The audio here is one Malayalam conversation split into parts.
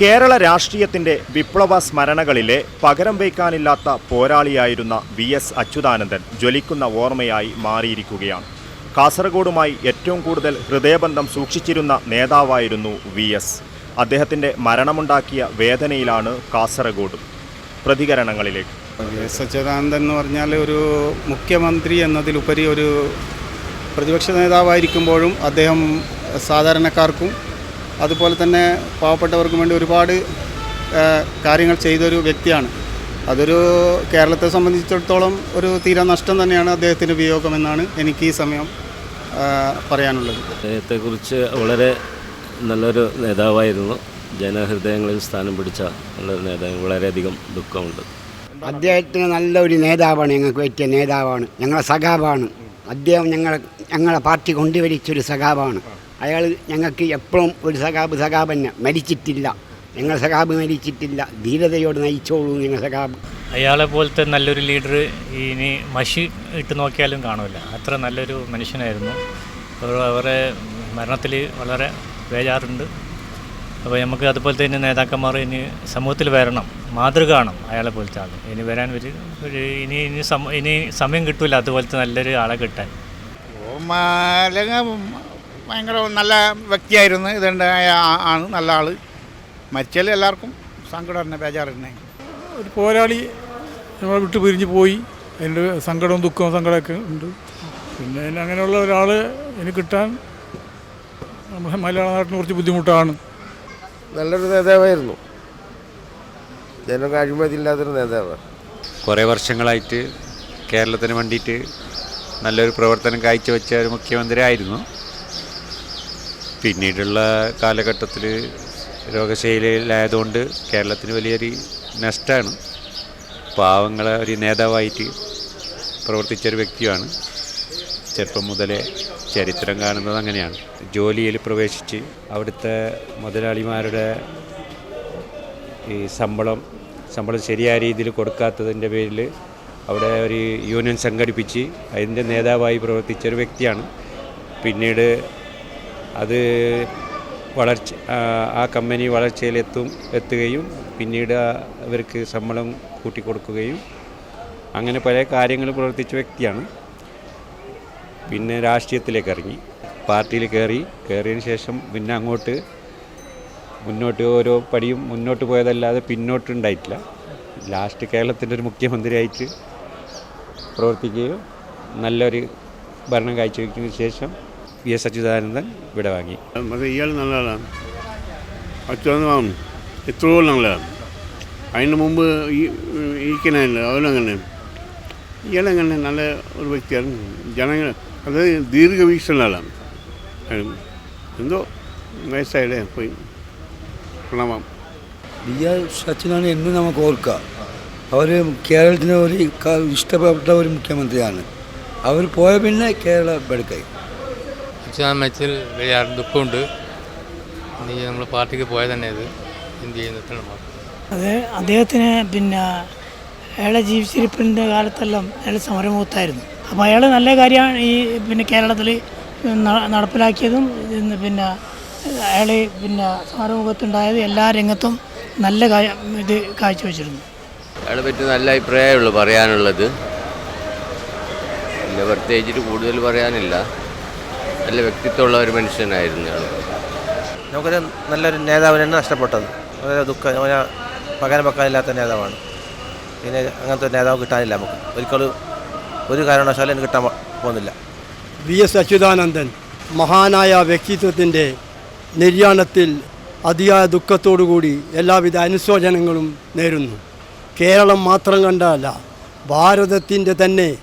കേരള രാഷ്ട്രീയത്തിന്റെ വിപ്ലവ സ്മരണകളിലെ പകരം വയ്ക്കാനില്ലാത്ത പോരാളിയായിരുന്ന വി എസ് അച്യുതാനന്ദൻ ജ്വലിക്കുന്ന ഓർമ്മയായി മാറിയിരിക്കുകയാണ്. കാസർഗോഡുമായി ഏറ്റവും കൂടുതൽ ഹൃദയബന്ധം സൂക്ഷിച്ചിരുന്ന നേതാവായിരുന്നു വി എസ്. അദ്ദേഹത്തിന്റെ മരണമുണ്ടാക്കിയ വേദനയിലാണ് കാസർഗോഡും. പ്രതികരണങ്ങളിലേക്ക്. വി എസ് അച്യുതാനന്ദൻ എന്ന് പറഞ്ഞാൽ ഒരു മുഖ്യമന്ത്രി എന്നതിലുപരി ഒരു പ്രതിപക്ഷ നേതാവായിരിക്കുമ്പോഴും അദ്ദേഹം സാധാരണക്കാർക്കും അതുപോലെ തന്നെ പാവപ്പെട്ടവർക്കും വേണ്ടി ഒരുപാട് കാര്യങ്ങൾ ചെയ്തൊരു വ്യക്തിയാണ്. അതൊരു കേരളത്തെ സംബന്ധിച്ചിടത്തോളം ഒരു തീരെ നഷ്ടം തന്നെയാണ് അദ്ദേഹത്തിന്റെ വിയോഗമെന്നാണ് എനിക്ക് ഈ സമയം പറയാനുള്ളത്. അദ്ദേഹത്തെക്കുറിച്ച് വളരെ നല്ലൊരു നേതാവായിരുന്നു. ജനഹൃദയങ്ങളിൽ സ്ഥാനം പിടിച്ച നല്ലൊരു നേതാവ് വളരെയധികം ദുഃഖമുണ്ട്. അദ്ദേഹത്തിന് നല്ലൊരു നേതാവാണ് ഞങ്ങൾക്ക് പറ്റിയ നേതാവാണ്. ഞങ്ങളെ സഖാവാണ്. അദ്ദേഹം ഞങ്ങളെ ഞങ്ങളെ പാർട്ടി കൊണ്ടുവരിച്ചൊരു സഖാവാണ്. അയാൾ ഞങ്ങൾക്ക് എപ്പോഴും ഒരു സഖാബ് സഖാബ് തന്നെ മരിച്ചിട്ടില്ല. ഞങ്ങൾ സഖാബ് മരിച്ചിട്ടില്ല. ധീരതയോട് നയിച്ചോളൂ ഞങ്ങൾ സഖാബ്. അയാളെ പോലത്തെ നല്ലൊരു ലീഡർ ഇനി മഷി ഇട്ട് നോക്കിയാലും കാണില്ല അത്ര നല്ലൊരു മനുഷ്യനായിരുന്നു. അപ്പോൾ അവരെ മരണത്തിൽ വളരെ വേജാറുണ്ട്. അപ്പോൾ നമുക്ക് അതുപോലെ തന്നെ നേതാക്കന്മാർ ഇനി സമൂഹത്തിൽ വരണം. മാതൃക കാണും അയാളെ പോലത്തെ ആൾ ഇനി വരാൻ ഒരു ഒരു ഇനി ഇനി സമ ഇനി സമയം കിട്ടില്ല അതുപോലത്തെ നല്ലൊരു ആളെ കിട്ടാൻ. ഭയങ്കര നല്ല വ്യക്തിയായിരുന്നു. ഇതുണ്ടായ ആണ് നല്ല ആൾ മരിച്ചാൽ എല്ലാവർക്കും സങ്കടം തന്നെ ബേജാറ് തന്നെ ഒരു പോരാളി നമ്മളെ വിട്ടു പിരിഞ്ഞ് പോയി. അതിന്റെ സങ്കടവും ദുഃഖവും സങ്കടമൊക്കെ ഉണ്ട്. പിന്നെ അങ്ങനെയുള്ള ഒരാൾ എനിക്ക് കിട്ടാൻ നമ്മുടെ മലയാള നാട്ടിന് കുറച്ച് ബുദ്ധിമുട്ടാണ്. നല്ലൊരു നേതാവായിരുന്നു. ജനങ്ങൾക്ക് അഴിമതിയില്ലാത്തൊരു നേതാവ് കുറേ വർഷങ്ങളായിട്ട് കേരളത്തിന് വേണ്ടിയിട്ട് നല്ലൊരു പ്രവർത്തനം കാഴ്ചവെച്ച ഒരു മുഖ്യമന്ത്രി ആയിരുന്നു പിന്നീടുള്ള കാലഘട്ടത്തിൽ രോഗശൈലിയിലായതുകൊണ്ട് കേരളത്തിന് വലിയൊരു നഷ്ടമാണ് പാവങ്ങളെ ഒരു നേതാവായിട്ട് പ്രവർത്തിച്ചൊരു വ്യക്തിയാണ്. ചെറുപ്പം മുതലേ ചരിത്രം കാണുന്നത് അങ്ങനെയാണ്. ജോലിയിൽ പ്രവേശിച്ച് അവിടുത്തെ മുതലാളിമാരുടെ ഈ ശമ്പളം ശമ്പളം ശരിയായ രീതിയിൽ കൊടുക്കാത്തതിന്റെ പേരിൽ അവിടെ ഒരു യൂണിയൻ സംഘടിപ്പിച്ച് അതിന്റെ നേതാവായി പ്രവർത്തിച്ച ഒരു വ്യക്തിയാണ്. പിന്നീട് അത് വളർച്ച ആ, കമ്പനി വളർച്ചയിലെത്തും എത്തുകയും പിന്നീട് അവർക്ക് ശമ്പളം കൂട്ടിക്കൊടുക്കുകയും അങ്ങനെ പല കാര്യങ്ങൾ പ്രവർത്തിച്ച വ്യക്തിയാണ്. പിന്നെ രാഷ്ട്രീയത്തിലേക്ക് ഇറങ്ങി. പാർട്ടിയിൽ കയറി കയറിയതിന് ശേഷം പിന്നെ അങ്ങോട്ട് മുന്നോട്ട് ഓരോ പടിയും മുന്നോട്ട് പോയതല്ലാതെ പിന്നോട്ടുണ്ടായിട്ടില്ല ലാസ്റ്റ് കേരളത്തിന്റെ ഒരു മുഖ്യമന്ത്രിയായിട്ട് പ്രവർത്തിക്കുകയും നല്ലൊരു ഭരണം കാഴ്ചവെക്കുന്നതിന് ശേഷം വി എസ് അച്യുതാനന്ദൻ വിടവാങ്ങി അത് ഇയാൾ നല്ല ആളാണ് അച്യുതാനന്ദൻ എത്രയോ നല്ലതാണ്. ആളാണ് അതിന് മുമ്പ് ഈ ഇരിക്കണമല്ലോ അവനങ്ങനെ ഇയാളങ്ങനെ നല്ല ഒരു വ്യക്തിയാണ്. ജനങ്ങൾ അത് ദീർഘവീക്ഷണ ആളാണ് അയാൾ എന്തോ വയസ്സായില്ലേ? പോയി പ്രണാമം വി ആർ സച്ചിനാണ് എന്ന് നമുക്ക് ഓർക്കുക അവർ കേരളത്തിന് ഒരു ഇഷ്ടപ്പെട്ട ഒരു മുഖ്യമന്ത്രിയാണ്. അവർ പോയ പിന്നെ കേരള ബെടുക്കായി. മരിച്ചതിൽ വലിയ ദുഃഖമുണ്ട്. ഇനി നമ്മൾ പാർട്ടിക്ക് പോയത് തന്നെ ഇത് എന്ത് ചെയ്യുന്ന അത് അദ്ദേഹത്തിന് പിന്നെ അയാളെ ജീവിച്ചിരിപ്പിന്റെ കാലത്തെല്ലാം അയാൾ സമരമുഖത്തായിരുന്നു അപ്പോൾ അയാൾ നല്ല കാര്യമാണ് ഈ പിന്നെ കേരളത്തിൽ നടപ്പിലാക്കിയതും ഇന്ന് പിന്നെ അയാൾ പിന്നെ സമരമുഖത്തുണ്ടായത് എല്ലാ രംഗത്തും നല്ല ഇത് കാഴ്ചവെച്ചിരുന്നു. അയാളെ പറ്റി നല്ല അഭിപ്രായമുള്ളൂ പറയാനുള്ളത്. പിന്നെ പ്രത്യേകിച്ചിട്ട് കൂടുതൽ പറയാനില്ല. നല്ല വ്യക്തിത്വമുള്ള ഒരു മനുഷ്യനായിരുന്നു നമുക്കൊരു നല്ലൊരു നേതാവിനാണ് നഷ്ടപ്പെട്ടത്. വളരെ ദുഃഖം. അവനെ പകരം വെക്കാനില്ലാത്ത നേതാവാണ്. പിന്നെ അങ്ങനത്തെ ഒരു നേതാവ് കിട്ടാനില്ല നമുക്ക്. ഒരിക്കലും ഒരു കാരണവശാലും എനിക്ക് കിട്ടാൻ പോകുന്നില്ല. വി എസ് അച്യുതാനന്ദൻ മഹാനായ വ്യക്തിത്വത്തിന്റെ നിര്യാണത്തിൽ അതിയായ ദുഃഖത്തോടുകൂടി എല്ലാവിധ അനുശോചനങ്ങളും നേരുന്നു. കേരളം മാത്രം കണ്ടല്ല ഭാരതത്തിന്റെ തന്നെ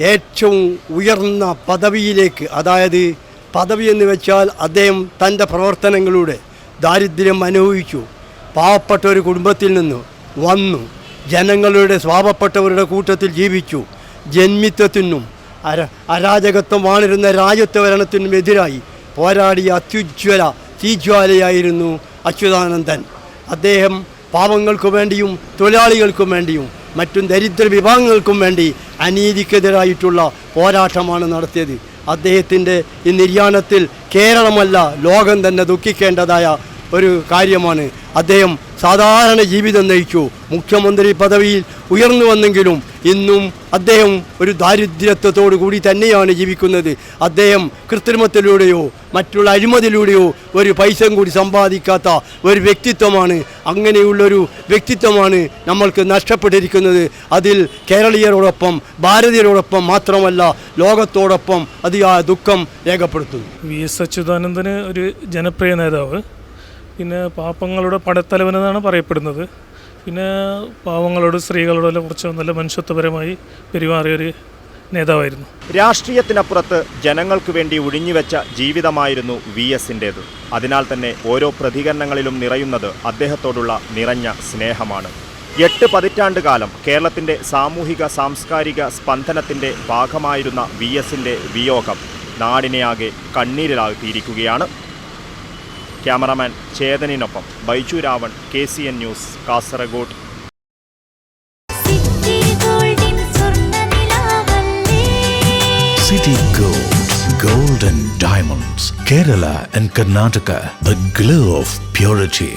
ഏറ്റവും ഉയർന്ന പദവിയിലേക്ക് അതായത് പദവി എന്ന് വെച്ചാൽ അദ്ദേഹം തന്റെ പ്രവർത്തനങ്ങളുടെ ദാരിദ്ര്യം അനുഭവിച്ചു. പാവപ്പെട്ട ഒരു കുടുംബത്തിൽ നിന്ന് വന്നു. ജനങ്ങളുടെ സ്വാപപ്പെട്ടവരുടെ കൂട്ടത്തിൽ ജീവിച്ചു. ജന്മിത്വത്തിനും അര അരാജകത്വം വാണിരുന്ന രാജ്യത്വ ഭരണത്തിനും എതിരായി പോരാടിയ അത്യുജ്വല തീജ്വാലയായിരുന്നു അച്യുതാനന്ദൻ. അദ്ദേഹം പാവങ്ങൾക്കു വേണ്ടിയും തൊഴിലാളികൾക്കും വേണ്ടിയും മറ്റും ദരിദ്ര വിഭാഗങ്ങൾക്കും വേണ്ടി അനീതിക്കെതിരായിട്ടുള്ള പോരാട്ടമാണ് നടത്തിയത്. അദ്ദേഹത്തിന്റെ ഈ നിര്യാണത്തിൽ കേരളമല്ല ലോകം തന്നെ ദുഃഖിക്കേണ്ടതായ ഒരു കാര്യമാണ്. അദ്ദേഹം സാധാരണ ജീവിതം നയിച്ചു. മുഖ്യമന്ത്രി പദവിയിൽ ഉയർന്നു വന്നെങ്കിലും ഇന്നും അദ്ദേഹം ഒരു ദാരിദ്ര്യത്വത്തോടു കൂടി തന്നെയാണ് ജീവിക്കുന്നത്. അദ്ദേഹം കൃത്രിമത്തിലൂടെയോ മറ്റുള്ള അഴിമതിയിലൂടെയോ ഒരു പൈസയും കൂടി സമ്പാദിക്കാത്ത ഒരു വ്യക്തിത്വമാണ്. അങ്ങനെയുള്ളൊരു വ്യക്തിത്വമാണ് നമ്മൾക്ക് നഷ്ടപ്പെട്ടിരിക്കുന്നത്. അതിൽ കേരളീയരോടൊപ്പം ഭാരതീയരോടൊപ്പം മാത്രമല്ല ലോകത്തോടൊപ്പം അതിയായ ദുഃഖം രേഖപ്പെടുത്തുന്നു. വി എസ് അച്യുതാനന്ദന് ഒരു ജനപ്രിയ നേതാവ്. പിന്നെ പാപ്പങ്ങളുടെ പടത്തലവനെന്നാണ് പറയപ്പെടുന്നത്. പിന്നെ പാവങ്ങളോട് സ്ത്രീകളോടെല്ലാം കുറച്ച് നല്ല മനുഷ്യത്വപരമായി പെരുമാറിയൊരു നേതാവായിരുന്നു. രാഷ്ട്രീയത്തിനപ്പുറത്ത് ജനങ്ങൾക്ക് വേണ്ടി ഒഴിഞ്ഞുവെച്ച ജീവിതമായിരുന്നു വി എസിന്റേത് അതിനാൽ തന്നെ ഓരോ പ്രതികരണങ്ങളിലും നിറയുന്നത് അദ്ദേഹത്തോടുള്ള നിറഞ്ഞ സ്നേഹമാണ്. എട്ട് പതിറ്റാണ്ട് കാലം കേരളത്തിന്റെ സാമൂഹിക സാംസ്കാരിക സ്പന്ദനത്തിന്റെ ഭാഗമായിരുന്ന വി എസിന്റെ വിയോഗം നാടിനെയാകെ കണ്ണീരിലാഴ്ത്തിയിരിക്കുകയാണ്. Cameraman ചേതനിനൊപ്പം Baiju Ravan K C N news Kasaragod City Gold, Golden Diamonds, Kerala and Karnataka, the glow of purity.